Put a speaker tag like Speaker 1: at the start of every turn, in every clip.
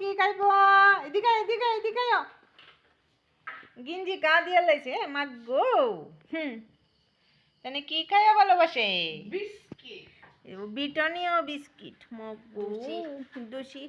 Speaker 1: কি খাইবো? এদিকে এদিকে এদিকে। গিঞ্জি গা দিয়ে লাইছে মাগো হুম। তাহলে কি খাইয়া ভালোবাসে?
Speaker 2: বিস্কিট।
Speaker 1: বিটনীয় বিস্কিট মগু দোষী।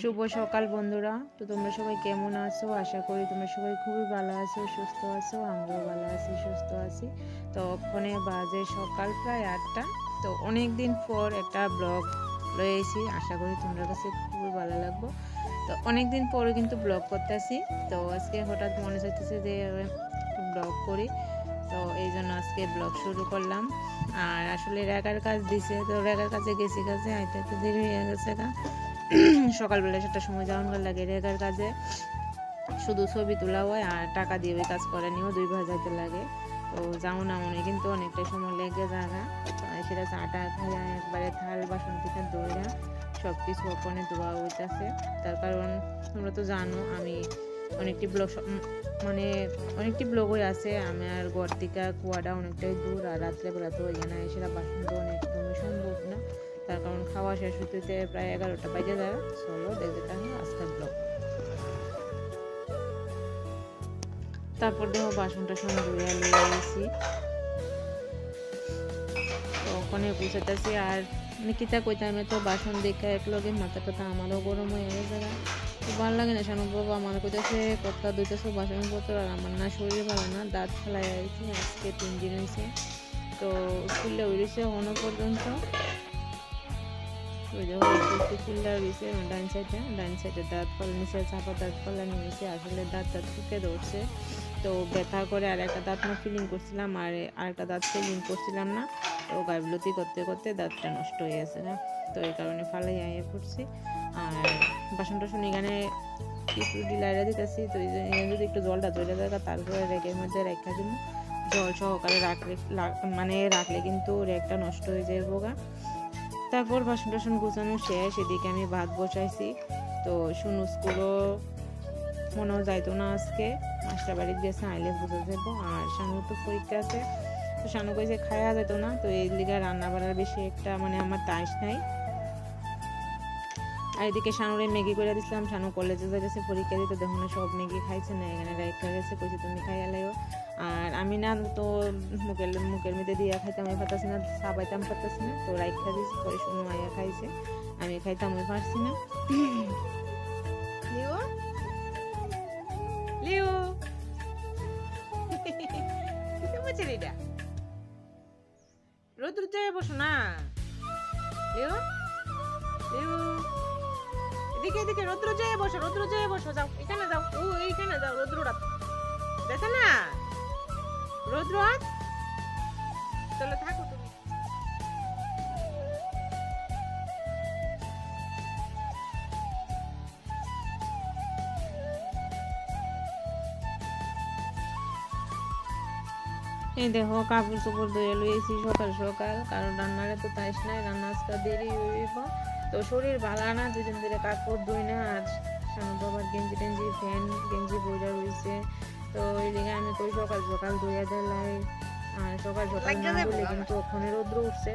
Speaker 1: শুভ সকাল বন্ধুরা। তো তোমরা সবাই কেমন আছো? আশা করি তোমরা সবাই খুবই ভালো আছো সুস্থ আছো আমরাও ভালো আছি সুস্থ আছি। তো ওখানে বাজে সকাল প্রায় আটটা। তো অনেক দিন পর একটা ব্লগ রয়েছি। আশা করি তোমরা কাছে খুবই ভালো লাগবো। তো অনেক দিন পরে কিন্তু ব্লগ করতেছি তো আজকে হঠাৎ মনে চাইতেছে যে ব্লগ করি। তো এই জন্য আজকে ব্লগ শুরু করলাম। আর আসলে রেগার কাজ দিছে। তো রেগার কাজে গেছি কাজে, আইতে তো দেরি হয়ে গেছে গা। সকালবেলা সেটা সময় যাওয়ান লাগে রেগার কাজে। শুধু ছবি তোলা হয় আর টাকা দিয়ে ওই কাজ করে নিয়েও দুই ভাজাইতে লাগে। তো যাও না মনে, কিন্তু অনেকটা সময় লেগে জায়গা সেটা চাটা খাইয়া একবারে থাল, বাসন থেকে দইরা সব কিছু ওপনে ধোয়া হইতাছে। তার কারণ তোমরা তো জানো, আমি অনেকটি ব্লগ মানে অনেকটি ব্লগই আছে। আমার ঘর থেকে কুয়াটা অনেকটাই দূর, আর রাত্রেবেলা তো এখানে এসে বাসন ধোয়া একদমই সম্ভব না। তার কারণ খাওয়া শেষ হতে হতে প্রায় এগারোটা বাজে যাবে চলো, দেখতে তারপর দেখো বাসন টাসন ধুয়ে নিয়ে গেছি তো ওখানে বুঝাতেছি আর নিকিতা কইতামে তো বাসন দেখে এক লগে মাথা টাথা আমারও গরম হয়ে গেছে ভালো লাগে না শানু বাবা, আমার কইতাছে কথা দুইতেছে বাসনপত্র আর আমার না শরীর ভালো না, দাঁত ফেলাই আইছি আজকে তিন দিন হয়েছে তো ফুললে উড়েছে এখনও পর্যন্ত। ওই দেখো একটু উড়েছে ডান সাইডে ডান সাইডে দাঁত ফল নিচে চাপা দাঁত ফলা নিয়েছে আসলে দাঁত দাঁত ফুকে ধরছে। তো ব্যথা করে আর একটা দাঁত না ফিলিং করছিলাম আর আরেকটা দাঁত ফিলিং করছিলাম না। তো গাইবলতি করতে করতে দাঁতটা নষ্ট হয়ে গেছে না তো এই কারণে ফালাই আইয়ে পড়ছি আর বাসন টাসন এখানে কিছু ডিলাইরা দিতেছি, তো এই জন্য যদি একটু জলটা ধরে দেখা তারপরে রেগের মধ্যে রেখা দিব। জল সহকারে রাখলে মানে রাখলে কিন্তু রেগটা নষ্ট হয়ে যায় বোগা। তারপর বাসন টাসন গুছানো শেষ, এদিকে আমি ভাত বসাইছি। তো শুনু স্কুলও মনেও যাইতো না আজকে। মাস্টার বাড়িতে গেছে আইলে বুঝে যাব। আর শানুর তো পরীক্ষা আছে। তো শানু কইছে খাওয়া যেত না। তো এই লিগে রান্না বাড়ার বেশি একটা মানে আমার তাইস নাই। আর এদিকে শানুরে ম্যাগি করে দিছিলাম, শানু কলেজে গেছে পরীক্ষা দিতে দেখুন সব ম্যাগি খাইছে না, এখানে রেখে গেছে, কইছে, তুমি খাইয়া লাইও। আর আমি না, তো মুখের মুখের মধ্যে দিয়ে খাইতাম আমি পারতাছি না সাবাইতাম পারতাছি না, তো রাইখা দিয়েছি পরে শুনু আইয়া খাইছে। আমি খাইতাম আমি পারছি না। রোদ বসো না। লিও লিও। এদিকে এদিকে, রৌদ্র জয়ে বসো, রৌদ্র জয়ে বসো, যাও, এখানে যাও। ও, এইখানে যাও, রৌদ্রটা। দেখো না। রৌদ্র হাত এই দেখো কাপড় চোপড় ধুয়ে লইয়েছি সকাল সকাল কারণ রান্নারে তো তাইস নাই রান্না আজকে দেরি হইব। তো শরীর ভালো না দুদিন ধরে কাপড় ধুই না আর শানু বাবার গেঞ্জি টেঞ্জি ফ্যান গেঞ্জি বইরা রয়েছে তো এই দিকে আমি কই সকাল সকাল ধুয়ে দিলাই। আর সকাল সকাল না ধুলে কিন্তু ওখানে রোদ্র উঠছে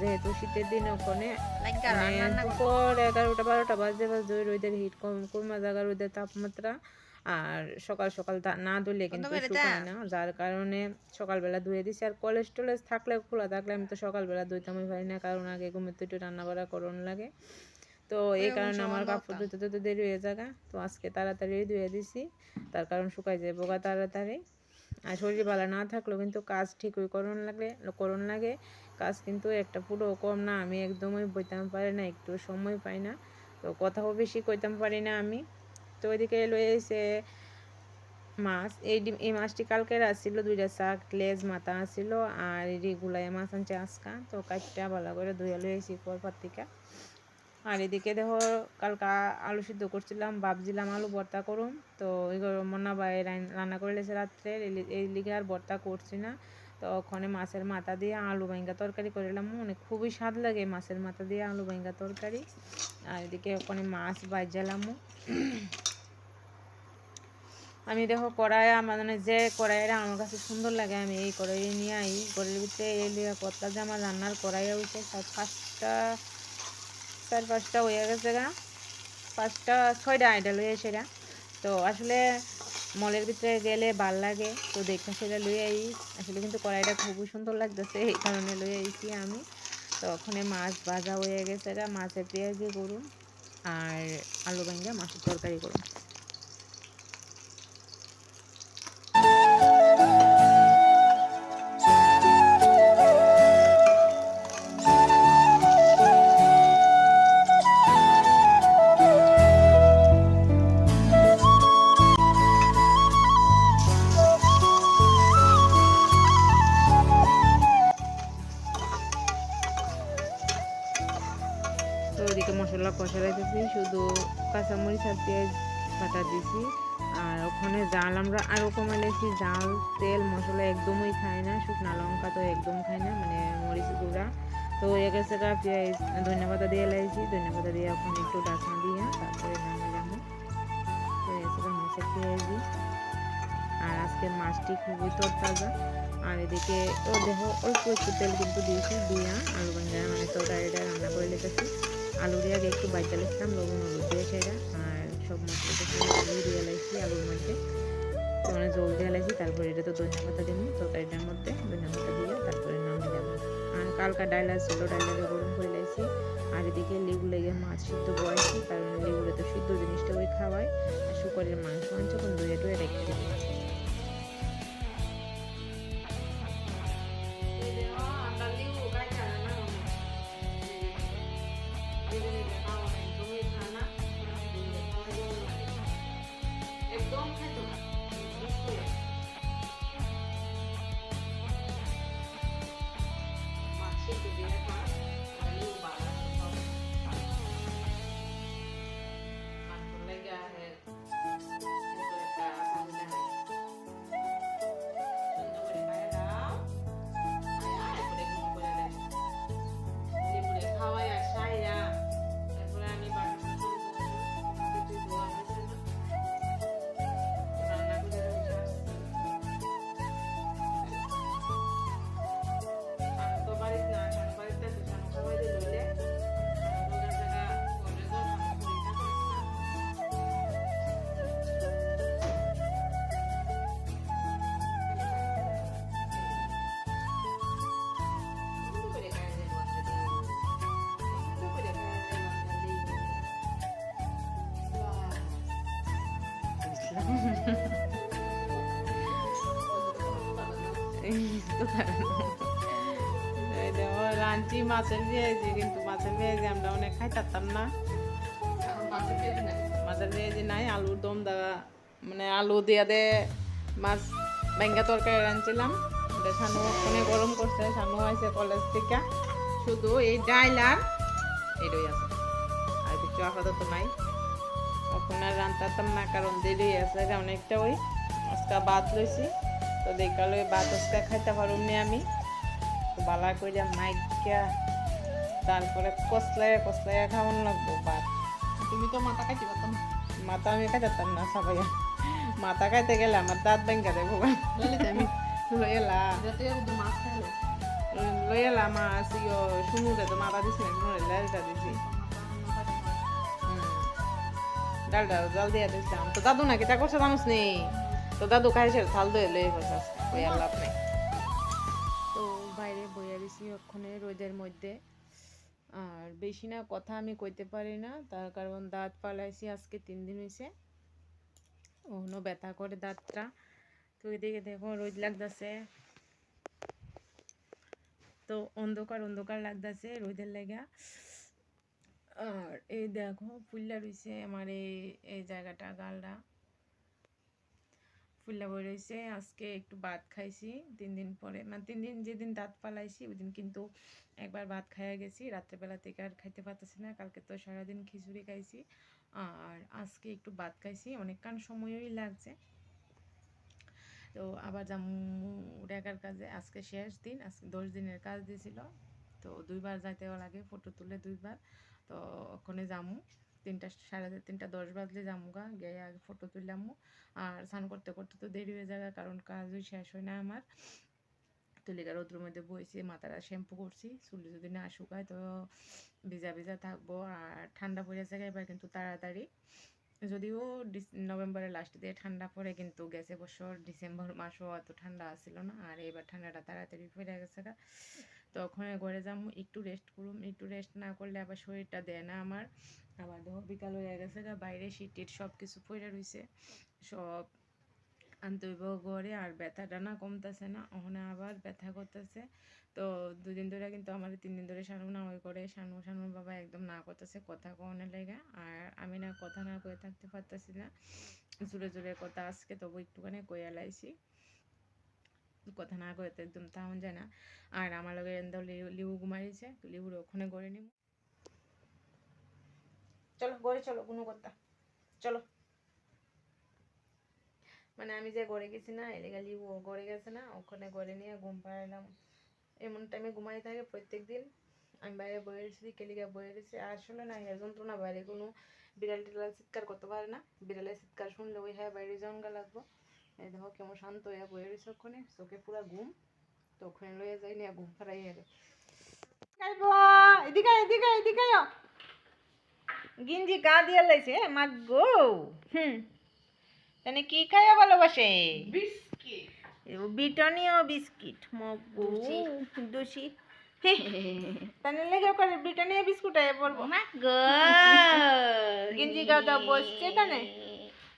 Speaker 1: যেহেতু শীতের দিনে ওখানে। মানে দুপুর এগারোটা বারোটা বাজে বাজে রোদের হিট কম কমা জায়গা রোদের তাপমাত্রা। আর সকাল সকাল না ধুলে কিন্তু শুকায় না। যার কারণে সকালবেলা ধুয়ে দিছি। আর কলেজ টলেজ থাকলে খোলা থাকলে আমি তো সকালবেলা ধুইতামই পারি না। কারণ আগে ঘুমের তো একটু রান্না বাড়া করন লাগে। তো এই কারণে আমার কাপড় ধুতে ধুতে দেরি হয়ে জায়গা তো আজকে তাড়াতাড়ি ধুয়ে দিছি। তার কারণ শুকাই যায় বোকা তাড়াতাড়ি। আর শরীর ভালো না থাকলেও কিন্তু কাজ ঠিকই করণ লাগে করণ লাগে। কাজ কিন্তু একটা পুরো কম না। আমি একদমই বইতাম পারি না একটু সময় পাই না। তো কথাও বেশি কইতাম পারি না আমি। তো ওইদিকে লয়ে এসে মাছ। এই ডিম, এই মাছটি কালকের আসছিল, দুইটা শাক, লেজ মাথা আসছিল, আর এই গুলাই মাছ আনছে আজকা। তো কাটটা ভালো করে ধুয়ে লয়ে এসি পর থেকে। আর এদিকে দেখো, কালকা আলু সিদ্ধ করছিলাম, ভাবছিলাম আলু ভর্তা করুম। তো এগুলো মন্না ভাই রান্না করে লেছে রাত্রে, এই লিগে আর ভর্তা করছি না। তো ওখানে মাছের মাথা দিয়ে আলু ভাঙ্গা তরকারি করিলাম মানে খুবই স্বাদ লাগে মাছের মাথা দিয়ে আলু ভাঙ্গা তরকারি। আর এদিকে ওখানে মাছ বাইজালাম আমি দেখো কড়াই, আমার মানে যে কড়াইটা আমার কাছে সুন্দর লাগে, আমি এই কড়াই নিয়ে আই। ঘরের ভিতরে এই লিয়ে কর্তা যে আমার রান্নার কড়াই হয়েছে পাঁচটা চার পাঁচটা হয়ে গেছে গা। পাঁচটা, ছয়টা আইডা লই সেটা তো আসলে মলের ভিতরে গেলে ভালো লাগে। তো দেখে সেটা লই আই। আসলে কিন্তু কড়াইটা খুবই সুন্দর লাগতেছে, এই কারণে লই আইছি আমি। তো ওখানে মাছ ভাজা হয়ে গেছে এটা মাছের পেঁয়াজি করুন আর আলু বেঙ্গা মাছের তরকারি করুন পেঁয়াজ বাটা দিছি। আর ওখানে জাল আমরা আরও কমাইলেছি জাল, তেল, মশলা একদমই খাই না। শুকনা লঙ্কা তো একদম খাই না মানে মরিচ গুঁড়া। তো হয়ে গেছে গা পেঁয়াজ, ধনিয়া পাতা দিয়ে লাইছি ধনিয়া পাতা দিয়ে ওখানে একটু ডাকনা দিয়ে তারপরে নামে যাব তো হয়ে গেছে গা মাছের পেঁয়াজি। আর আজকে মাছটি খুবই তরতাজা। আর এদিকে, ও দেখো, অল্প একটু তেল কিন্তু দিয়েছি, দিয়া, আলু ভাঙ্গা মানে তরকারিটা রান্না করে লেগেছি আলু দিয়ে আগে একটু বাইতে লিখতাম লবণ, হলুদ দিয়ে সেটা। সব মশলা আলু দিয়ে এলাইছি, আলুর মধ্যে মানে জল দিয়ে এলাইছি, তারপরে এটা তো ধনিয়া পাতা দিব তরকারিটার মধ্যে ধনিয়া পাতা দিয়ে তারপরে নামিয়ে দেবো। আর কালকা ডাইল ছিল ডালটাকে গরম করে লাইছি আর এদিকে লেবু লেগে মাছ সিদ্ধ বয়েছি কারণ লেবুরে তো সিদ্ধ জিনিসটা ওই খাওয়ায়, আর শুকরের মাংস মাংস কোন ধুয়ে টুয়ে রেখে দিবি। 多太多了。মাছের পেঁয়াজি কিন্তু মাছের পেঁয়াজি আমরা অনেক খাইতাম না। মাছের পেঁয়াজি নাই, আলুর দম দেওয়া মানে আলু দিয়া দে মাছ ব্যাঙ্গা তরকারি রাঁধছিলাম। সানু ওখানে গরম করছে সানু আইছে কলেজ থেকে। শুধু এই ডাইল আর এটাই আছে। আর কিছু আপাতত নাই। এখন আর রান্তাতাম না, কারণ দেরি আছে অনেকটা ওই আজকে ভাত লইছি। তো দেখাল ভাত আজকে খাইতে পারুম নি আমি। বালা করে মাইকা তারপরে কসলাইয়া কসলাইয়া খাওয়ান লাগবো ভাত।
Speaker 2: তুমি তো মাথা কাটি পারতাম।
Speaker 1: মাথা আমি খাইতাম না সবাইয়া মাথা খাইতে গেলে আমার দাঁত ব্যাঙ্গা দেবো।
Speaker 2: আমি যাতে একটু মাছ
Speaker 1: ইয় তো মাথা দিছি না ডালটা দিছি। ডালটা জল দিয়ে দিছিলাম। তো দাদু নাকি তা করছে জানোস নি? তো দাদু খাইছে থাল দই লই বসে লাভ নেই। ওখানে রোদের মধ্যে। আর বেশি না কথা আমি কইতে পারি না, তার কারণ দাঁত পালাইছি, আজকে তিন দিন হয়েছে ওনো ব্যথা করে দাঁতটা। তো এদিকে দেখো রোদ লাগতেছে। তো অন্ধকার অন্ধকার লাগতেছে রোদের লেগা। আর এই দেখো ফুল্লা রয়েছে আমার এই এই জায়গাটা, গালটা। ফুল্লা বই রয়েছে আজকে একটু ভাত খাইছি, তিন দিন পরে মানে তিন দিন যেদিন দাঁত পালাইছি ওই দিন কিন্তু একবার ভাত খাইয়া গেছি, রাত্রেবেলা থেকে আর খাইতে পারতেছি না, কালকে তো সারাদিন খিচুড়ি খাইছি, আর আজকে একটু ভাত খাইছি অনেকক্ষণ সময়ই লাগছে। তো আবার জামু রেখার কাজে, আজকে শেষ দিন, আজকে দশ দিনের কাজ দিয়েছিল তো দুইবার যাইতেও লাগে ফটো তুলে দুইবার, তো ওখানে যামু। তিনটা, সাড়ে তিনটা দশ বাজলে যামু গা গিয়ে আগে ফটো তুললামু আর স্নান করতে করতে তো দেরি হয়ে যাবে, কারণ কাজই শেষ হয় না আমার। তো লেগে রোদ্রের মধ্যে বইছি, মাথাটা শ্যাম্পু করছি চুলি যদি না শুকায় তো ভিজা ভিজা থাকব। আর ঠান্ডা পড়ে যায় এবার কিন্তু তাড়াতাড়ি। যদিও নভেম্বরের লাস্ট দিয়ে ঠান্ডা পড়ে, কিন্তু গেছে বছর, ডিসেম্বর মাসও অত ঠান্ডা আসছিল না। আর এবার ঠান্ডাটা তাড়াতাড়ি পড়ে গেছে গা। তো ওখানে ঘরে যাম, একটু রেস্ট করুম। একটু রেস্ট না করলে আবার শরীরটা দেয় না আমার। আবার দেখো বিকাল হয়ে গেছে গা, বাইরে শীত সব কিছু পড়ে রইছে। সব আনতে হইব ঘরে আর ব্যথাটা না কমতেছে না, ওখানে আবার ব্যথা করতেছে। তো দুদিন ধরে কিন্তু আমার তিন দিন ধরে শানু না ওই করে শানু, শানুর বাবা একদম না করতেছে কথা কনের লেগে। আর আমি না কথা না কয়ে থাকতে পারতেছি না। জোরে জোরে কথা আজকে তবু একটুখানি কইয়া লাইছি। কথা না কয়ে তো একদম তাহন যায় না। আর আমার লগে এন্দাও লিউ ঘুমাইছে লিউর ওখানে গড়ে নিব চলো গড়ে চলো কোনো কথা চলো। মানে আমি যে গড়ে গেছি না এলাকা লিউ ও গড়ে গেছে না ওখানে গড়ে নিয়ে ঘুম পাড়ালাম। এমন টাইমে ঘুমাই থাকে প্রত্যেক দিন। আমি বাইরে বয়ে রেছি কেলিকা বয়ে রেছি আর আসলে না হের যন্ত্রণা বাইরে কোনো বিড়াল টিড়াল চিৎকার করতে পারে না। বিড়ালের চিৎকার শুনলে ওই হ্যাঁ বাইরে যাওয়ান গা লাগবো। এই দেখো কেমন শান্ত হয়ে বয়ে রয়েছে ওখানে চোখে পুরা ঘুম। তো ওখানে লয়ে যাই নিয়ে ঘুম পাড়াই এদিকে এদিকে এদিকে। গিঞ্জি গা দিয়ে লাইছে মাগো হুম। তাহলে কি খাইয়া ভালোবাসে?
Speaker 2: বিস্কিট।
Speaker 1: ব্রিটানিয়া বিস্কিট মগো দোষী। তাহলে লেগে করে ব্রিটানিয়া বিস্কুট আয় বলব গিঞ্জি গা দাও বসছে তানে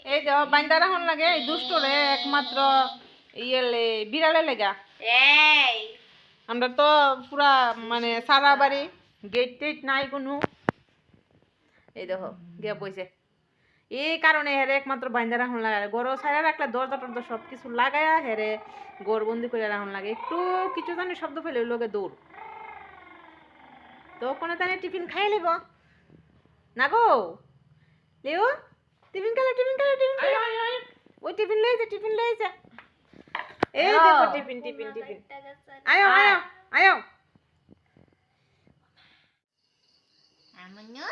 Speaker 1: এই দেহ বান্দা রাখুন লাগে এই দুষ্টরে একমাত্র ইয়ে লে বিড়ালে লেগা। আমরা তো পুরা মানে সারা বাড়ি গেট টেট নাই কোনো। এই দেখো গিয়া বইছে এই কারণে হেরে একমাত্র বাইন্দা রাখুন লাগে গরু ছাড়া রাখলে দরজা টরজা সব কিছু লাগায়া হেরে গড় বন্দি করে রাখুন লাগে। একটু কিছু জানি শব্দ ফেলে লোকে দৌড়। তো ওখানে তাহলে টিফিন খাই লিব? না গো? লিও টিফিন খেলো টিফিন খেলো টিফিন খেলো ওই টিফিন যা টিফিন যা এই দেখো টিফিন টিফিন টিফিন। আয়ো আয়ো আয়ো।
Speaker 3: Amunyo.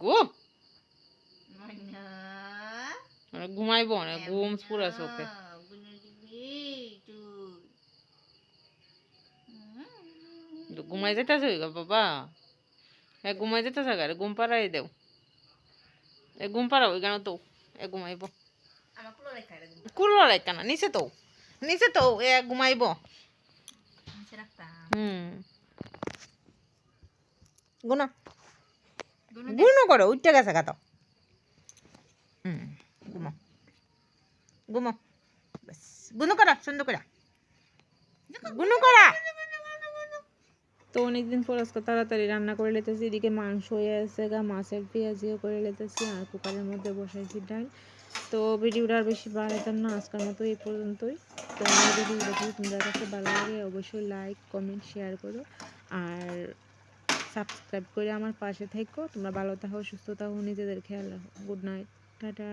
Speaker 1: গো
Speaker 3: Amunyo.
Speaker 1: মানে ঘুমাইব না ঘুম পুরা চোখে ঘুমাই যেতেছে বাবা এ ঘুমাই যেতেছে গারে ঘুম পাড়াই দেও এ ঘুম পাড়াও এখানে তো এ ঘুমাইব কুলো রাইতা না নিচে তো নিচে তো ঘুমাইব। হুম। গুনা। গুনো করো উঠতে গেছে গা তো। হুম ঘুমো। ঘুমো। বাস গুনো করা সুন্দর করা। গুনো করা। তো অনেকদিন পর আজকে তাড়াতাড়ি রান্না করে লেতেছি এদিকে মাংস হয়ে আছে গা মাছের পেঁয়াজিও করে লেতেছি আর কুকারের মধ্যে বসাইছি ডাল। তো ভিডিওটা আর বেশি বাড়াতাম না আজকের মতো এই পর্যন্তই। তো যদি যদি তোমাদের কাছে ভালো লাগে, অবশ্যই লাইক কমেন্ট শেয়ার করো। আর সাবস্ক্রাইব করে আমার পাশে থেকো। তোমরা ভালো থাকো, সুস্থ থাকো, নিজেদের খেয়াল রাখো। Good night tata